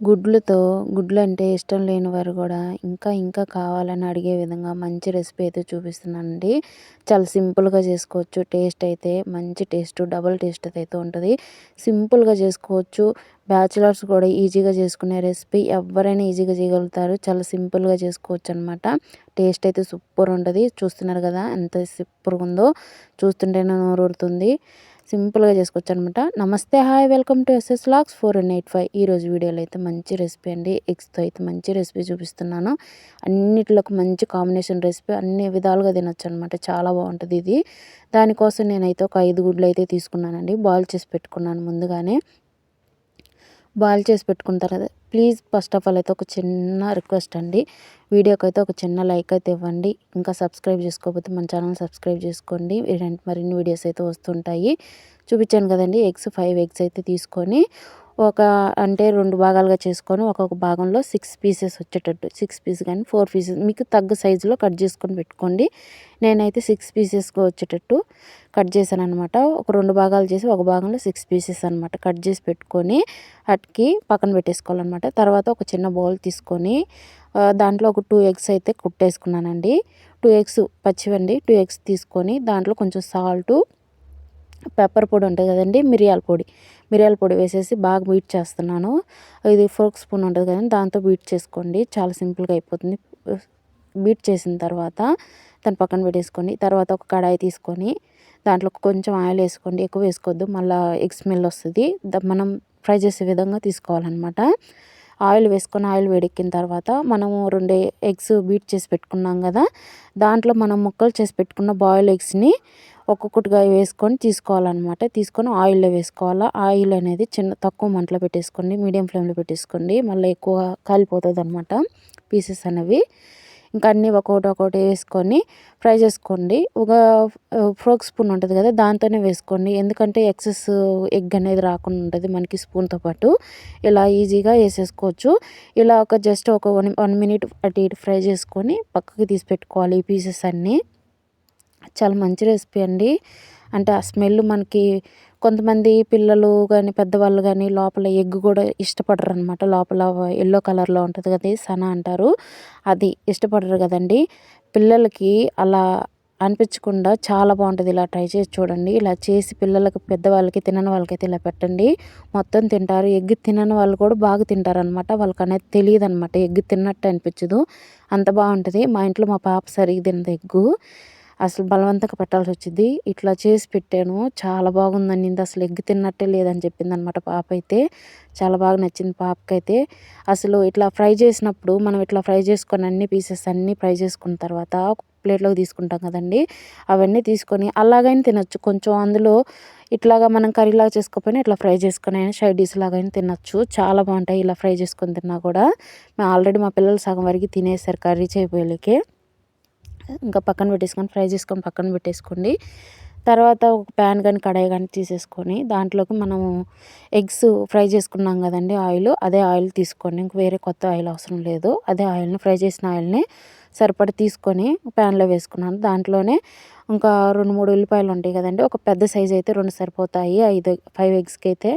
గుడ్లతో గుడ్లు అంటే ఇష్టం లేని వారు కూడా ఇంకా ఇంకా కావాలని అడిగే విధంగా మంచి రెసిపీ అయితే చూపిస్తున్నానండి. చాలా సింపుల్గా చేసుకోవచ్చు. టేస్ట్ అయితే మంచి టేస్ట్ డబుల్ టేస్ట్ అయితే ఉంటుంది. సింపుల్గా చేసుకోవచ్చు. బ్యాచిలర్స్ కూడా ఈజీగా చేసుకునే రెసిపీ ఎవరైనా ఈజీగా చేయగలుగుతారు. చాలా సింపుల్గా చేసుకోవచ్చు అనమాట టేస్ట్ అయితే సూపర్ ఉంటుంది. చూస్తున్నారు కదా ఎంత సూపర్గా ఉందో. చూస్తుంటేనే నోరుతుంది సింపుల్గా చేసుకోవచ్చు అనమాట నమస్తే hi welcome to S S lax four and eight five. ఈరోజు వీడియోలో అయితే మంచి రెసిపీ అండి. ఎగ్స్తో అయితే మంచి రెసిపీ చూపిస్తున్నాను. అన్నిటిలోకి మంచి కాంబినేషన్ రెసిపీ అన్ని విధాలుగా తినొచ్చు అనమాట చాలా బాగుంటుంది ఇది. దానికోసం నేనైతే ఒక ఐదు గుడ్లు అయితే తీసుకున్నానండి. బాయిల్ చేసి పెట్టుకున్నాను ముందుగానే. బాయిల్ చేసి పెట్టుకున్న తర్వాత ప్లీజ్ ఫస్ట్ ఆఫ్ ఆల్ అయితే ఒక చిన్న రిక్వెస్ట్ అండి. వీడియోకి అయితే ఒక చిన్న లైక్ అయితే ఇవ్వండి. ఇంకా సబ్స్క్రైబ్ చేసుకోకపోతే మన ఛానల్ సబ్స్క్రైబ్ చేసుకోండి. ఇలాంటి మరిన్ని వీడియోస్ అయితే వస్తుంటాయి. చూపించాను కదండి ఎగ్స్ ఫైవ్ ఎగ్స్ అయితే తీసుకొని ఒక అంటే రెండు భాగాలుగా చేసుకొని ఒక్కొక్క భాగంలో సిక్స్ పీసెస్ వచ్చేటట్టు. సిక్స్ పీస్ కానీ ఫోర్ పీసెస్ మీకు తగ్గ సైజులో కట్ చేసుకొని పెట్టుకోండి. నేనైతే సిక్స్ పీసెస్గా వచ్చేటట్టు కట్ చేశాను అనమాట ఒక రెండు భాగాలు చేసి ఒక భాగంలో సిక్స్ పీసెస్ అనమాట కట్ చేసి పెట్టుకొని అటుకి పక్కన పెట్టేసుకోవాలన్నమాట. తర్వాత ఒక చిన్న బౌల్ తీసుకొని దాంట్లో ఒక టూ ఎగ్స్ అయితే కుట్టేసుకున్నానండి. టూ ఎగ్స్ పచ్చివండి. టూ ఎగ్స్ తీసుకొని దాంట్లో కొంచెం సాల్టు పెప్పర్ పొడి ఉంటుంది కదండి మిరియాల పొడి. మిరియాల పొడి వేసేసి బాగా బీట్ చేస్తున్నాను. ఇది ఫోర్క్ స్పూన్ ఉంటుంది కదండి దాంతో బీట్ చేసుకోండి. చాలా సింపుల్గా అయిపోతుంది. బీట్ చేసిన తర్వాత దాని పక్కన పెట్టేసుకొని తర్వాత ఒక కడాయి తీసుకొని దాంట్లో కొంచెం ఆయిల్ వేసుకోండి. ఎక్కువ వేసుకోవద్దు మళ్ళీ ఎగ్ స్మెల్ వస్తుంది. మనం ఫ్రై చేసే విధంగా తీసుకోవాలన్నమాట. ఆయిల్ వేసుకొని ఆయిల్ వేడెక్కిన తర్వాత మనము రెండు ఎగ్స్ బీట్ చేసి పెట్టుకున్నాం కదా దాంట్లో మనం ముక్కలు చేసి పెట్టుకున్న బాయిల్ ఎగ్స్ని ఒక్కొక్కటిగా వేసుకొని తీసుకోవాలన్నమాట. తీసుకొని ఆయిల్లో వేసుకోవాలా? ఆయిల్ అనేది చిన్న తక్కువ మంటలో పెట్టేసుకోండి. మీడియం ఫ్లేమ్లో పెట్టేసుకోండి. మళ్ళీ ఎక్కువ కాలిపోతుంది అనమాట పీసెస్ అనేవి. ఇంకా అన్నీ ఒక్కొక్కటి ఒకటి వేసుకొని ఫ్రై చేసుకోండి. ఒక ఫ్రోక్ స్పూన్ ఉంటుంది కదా దాంతోనే వేసుకోండి. ఎందుకంటే ఎక్సెస్ ఎగ్ అనేది రాకుండా ఉంటుంది మనకి స్పూన్తో పాటు. ఇలా ఈజీగా వేసేసుకోవచ్చు. ఇలా ఒక జస్ట్ ఒక వన్ వన్ మినిట్ అటు ఇటు ఫ్రై చేసుకొని పక్కకి తీసి పెట్టుకోవాలి ఈ పీసెస్ అన్నీ. చాలా మంచి రెసిపీ అండి. అంటే ఆ స్మెల్ మనకి కొంతమంది పిల్లలు కానీ పెద్దవాళ్ళు కానీ లోపల ఎగ్ కూడా ఇష్టపడరు అనమాట లోపల ఎల్లో కలర్లో ఉంటుంది కదా సన అంటారు. అది ఇష్టపడరు కదండి. పిల్లలకి అలా అనిపించకుండా చాలా బాగుంటుంది. ఇలా ట్రై చేసి చూడండి. ఇలా చేసి పిల్లలకి పెద్దవాళ్ళకి తినని వాళ్ళకైతే ఇలా పెట్టండి. మొత్తం తింటారు. ఎగ్ తినని వాళ్ళు కూడా బాగా తింటారు అనమాట వాళ్ళకి అనేది తెలియదు అనమాట ఎగ్ తిన్నట్టు అనిపించదు. అంత బాగుంటుంది. మా ఇంట్లో మా పాప సరిగ్గా తినదు ఎగ్గు. అసలు బలవంతంగా పెట్టాల్సి వచ్చింది. ఇట్లా చేసి పెట్టాను. చాలా బాగుందని అసలు ఎగ్గు తిన్నట్టే లేదని చెప్పింది అనమాట పాప అయితే. చాలా బాగా నచ్చింది పాపకైతే. అసలు ఇట్లా ఫ్రై చేసినప్పుడు మనం ఇట్లా ఫ్రై చేసుకొని అన్ని పీసెస్ అన్నీ ఫ్రై చేసుకున్న తర్వాత ఒక ప్లేట్లోకి తీసుకుంటాం కదండి. అవన్నీ తీసుకొని అలాగైనా తినొచ్చు. కొంచెం అందులో ఇట్లాగా మనం కర్రీలాగా చేసుకోకపోయినా ఇట్లా ఫ్రై చేసుకొని అయినా సైడ్ డిష్ లాగైనా తినచ్చు. చాలా బాగుంటాయి ఇలా ఫ్రై చేసుకొని తిన్నా కూడా. మేము ఆల్రెడీ మా పిల్లలు సగం వరకు తినేసారు కర్రీ చేయబోయేకే ఇంకా పక్కన పెట్టేసుకొని ఫ్రై చేసుకొని పక్కన పెట్టేసుకోండి. తర్వాత ఒక ప్యాన్ కానీ కడాయి కానీ తీసేసుకొని దాంట్లోకి మనము ఎగ్స్ ఫ్రై చేసుకున్నాం కదండి ఆయిల్ అదే ఆయిల్ తీసుకోండి. ఇంక వేరే కొత్త ఆయిల్ అవసరం లేదు. అదే ఆయిల్ని ఫ్రై చేసిన ఆయిల్ని సరిపడా తీసుకొని ప్యాన్లో వేసుకున్నాను. దాంట్లోనే ఇంకా రెండు మూడు ఉల్లిపాయలు ఉంటాయి కదండి ఒక పెద్ద సైజ్ అయితే రెండు సరిపోతాయి. ఐదు ఫైవ్ ఎగ్స్కి అయితే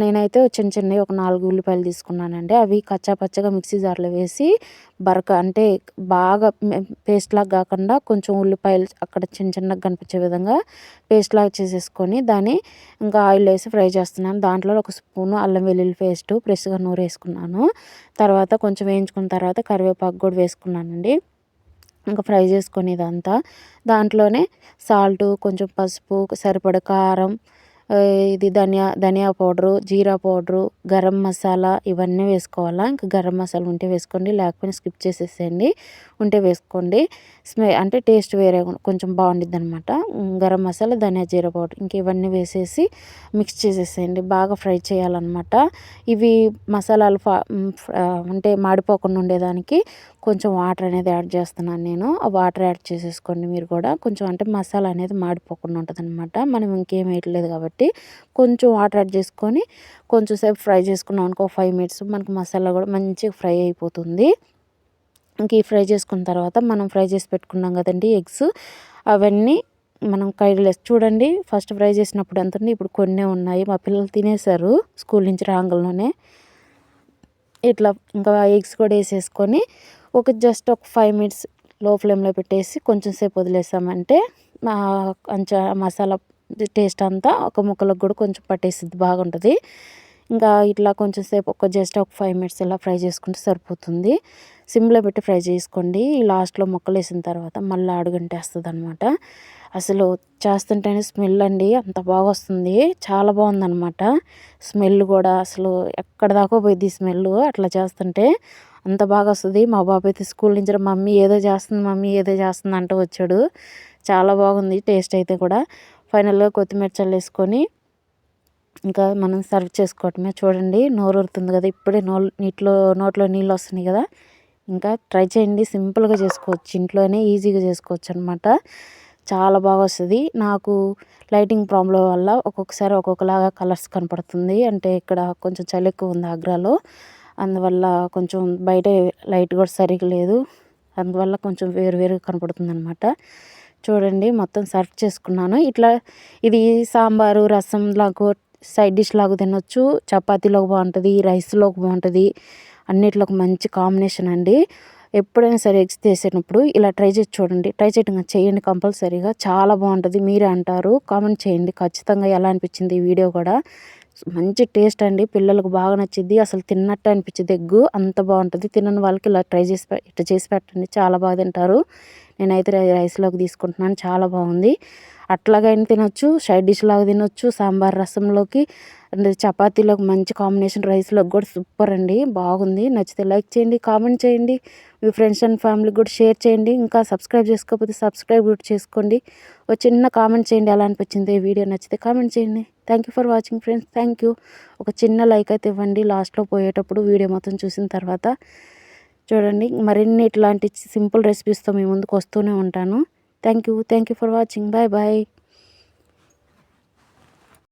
నేనైతే చిన్న చిన్నవి ఒక నాలుగు ఉల్లిపాయలు తీసుకున్నానండి. అవి కచ్చా పచ్చగా మిక్సీ జార్లో వేసి బరక అంటే బాగా పేస్ట్ లాగా కాకుండా కొంచెం ఉల్లిపాయలు అక్కడ చిన్న చిన్నగా కనిపించే విధంగా పేస్ట్ లాగా చేసేసుకొని దాన్ని ఇంకా ఆయిల్ వేసి ఫ్రై చేస్తున్నాను. దాంట్లో ఒక స్పూను అల్లం వెల్లుల్లి పేస్ట్ ఫ్రెష్గా నూరు వేసుకున్నాను తర్వాత కొంచెం వేయించుకున్న తర్వాత కరివేపాకు కూడా వేసుకున్నానండి. ఇంకా ఫ్రై చేసుకొని ఇదంతా దాంట్లోనే సాల్ట్ కొంచెం పసుపు సరిపడ కారం ఇది ధనియా ధనియా పౌడరు జీరా పౌడరు గరం మసాలా ఇవన్నీ వేసుకోవాలా? ఇంకా గరం మసాలా ఉంటే వేసుకోండి లేకపోతే స్కిప్ చేసేసేయండి ఉంటే వేసుకోండి. స్మె అంటే టేస్ట్ వేరే కొంచెం బాగుండిద్ది అనమాట గరం మసాలా ధనియా జీరా పౌడర్ ఇంక ఇవన్నీ వేసేసి మిక్స్ చేసేసేయండి బాగా ఫ్రై చేయాలన్నమాట. ఇవి మసాలాలు అంటే మాడిపోకుండా ఉండేదానికి కొంచెం వాటర్ అనేది యాడ్ చేస్తున్నాను నేను. ఆ వాటర్ యాడ్ చేసేసుకోండి మీరు కూడా. కొంచెం అంటే మసాలా అనేది మాడిపోకుండా ఉంటుంది అనమాట మనం ఇంకేం వేయట్లేదు కాబట్టి కొంచెం వాటర్ యాడ్ చేసుకొని కొంచెం సేపు ఫ్రై చేసుకున్నాం అనుకో ఫైవ్ మినిట్స్ మనకు మసాలా కూడా మంచిగా ఫ్రై అయిపోతుంది. ఇంక ఈ ఫ్రై చేసుకున్న తర్వాత మనం ఫ్రై చేసి పెట్టుకున్నాం కదండి ఎగ్స్. అవన్నీ మనం కైలెస్ చూడండి ఫస్ట్ ఫ్రై చేసినప్పుడు ఎంత ఉంది ఇప్పుడు కొన్నే ఉన్నాయి. మా పిల్లలు తినేశారు స్కూల్ నుంచి రాంగల్లోనే. ఇట్లా ఇంకా ఎగ్స్ కూడా వేసేసుకొని ఒక జస్ట్ ఒక ఫైవ్ మినిట్స్లో ఫ్లేమ్లో పెట్టేసి కొంచెం సేపు వదిలేసామంటే కొంచెం మసాలా టేస్ట్ అంతా ఒక ముక్కలకు కూడా కొంచెం పట్టేసిద్ది బాగుంటుంది. ఇంకా ఇట్లా కొంచెం సేపు ఒక జస్ట్ ఒక ఫైవ్ మినిట్స్ ఇలా ఫ్రై చేసుకుంటే సరిపోతుంది. సిమ్లో పెట్టి ఫ్రై చేసుకోండి. లాస్ట్లో మొక్కలు వేసిన తర్వాత మళ్ళీ అడుగంటేస్తుంది అనమాట అసలు చేస్తుంటేనే స్మెల్ అండి. అంత బాగా వస్తుంది చాలా బాగుందనమాట. స్మెల్ కూడా అసలు ఎక్కడ దాకా పోయింది స్మెల్ అట్లా చేస్తుంటే. అంత బాగా వస్తుంది మా బాబు అయితే స్కూల్ నుంచి మమ్మీ ఏదో చేస్తుంది మమ్మీ ఏదో చేస్తుంది అంటూ వచ్చాడు. చాలా బాగుంది టేస్ట్ అయితే కూడా. ఫైనల్గా కొత్తిమీర చల్లేసుకొని ఇంకా మనం సర్వ్ చేసుకోవటమే. చూడండి నోరు ఊరుతుంది కదా. ఇప్పుడే నో నీటిలో నోట్లో నీళ్ళు వస్తున్నాయి కదా. ఇంకా ట్రై చేయండి. సింపుల్గా చేసుకోవచ్చు. ఇంట్లోనే ఈజీగా చేసుకోవచ్చు అనమాట చాలా బాగా వస్తుంది. నాకు లైటింగ్ ప్రాబ్లం వల్ల ఒక్కొక్కసారి ఒక్కొక్కలాగా కలర్స్ కనపడుతుంది. అంటే ఇక్కడ కొంచెం చలి ఎక్కువ ఉంది ఆగ్రాలో. అందువల్ల కొంచెం బయట లైట్ కూడా సరిగ్గా లేదు. అందువల్ల కొంచెం వేరు వేరుగా కనపడుతుంది అనమాట చూడండి మొత్తం సర్వ్ చేసుకున్నాను. ఇట్లా ఇది సాంబారు రసం లాగా సైడ్ డిష్ లాగా తినొచ్చు. చపాతీలోకి బాగుంటుంది రైస్లోకి బాగుంటుంది. అన్నిట్లోకి మంచి కాంబినేషన్ అండి. ఎప్పుడైనా సరే ఎగ్స్ చేసేటప్పుడు ఇలా ట్రై చేసి చూడండి. ట్రై చేయడం చేయండి కంపల్సరీగా. చాలా బాగుంటుంది మీరే అంటారు. కామెంట్ చేయండి. ఖచ్చితంగా ఎలా అనిపించింది ఈ వీడియో కూడా. మంచి టేస్ట్ అండి. పిల్లలకు బాగా నచ్చింది అసలు తిన్నట్టు అనిపించింది ఎగ్గు. అంత బాగుంటుంది. తినని వాళ్ళకి ఇలా ట్రై చేసి ఇట్లా చేసి పెట్టండి. చాలా బాగా తింటారు. నేనైతే రైస్లోకి తీసుకుంటున్నాను. చాలా బాగుంది. అట్లాగైనా తినొచ్చు. సైడ్ డిష్ లాగా తినొచ్చు. సాంబార్ రసంలోకి చపాతీలోకి మంచి కాంబినేషన్ రైస్లోకి కూడా సూపర్ అండి. బాగుంది. నచ్చితే లైక్ చేయండి కామెంట్ చేయండి. మీ ఫ్రెండ్స్ అండ్ ఫ్యామిలీకి కూడా షేర్ చేయండి. ఇంకా సబ్స్క్రైబ్ చేసుకోకపోతే సబ్స్క్రైబ్ కూడా చేసుకోండి. ఒక చిన్న కామెంట్ చేయండి ఎలా అనిపించింది ఈ వీడియో? నచ్చితే కామెంట్ చేయండి. Thank you for watching friends thank you ఒక చిన్న లైక్ అయితే ఇవ్వండి. లాస్ట్లో పోయేటప్పుడు వీడియో మొత్తం చూసిన తర్వాత చూడండి. మరిన్ని ఇట్లాంటి సింపుల్ రెసిపీస్తో మీ ముందుకు వస్తూనే ఉంటాను. Thank you thank you for watching bye bye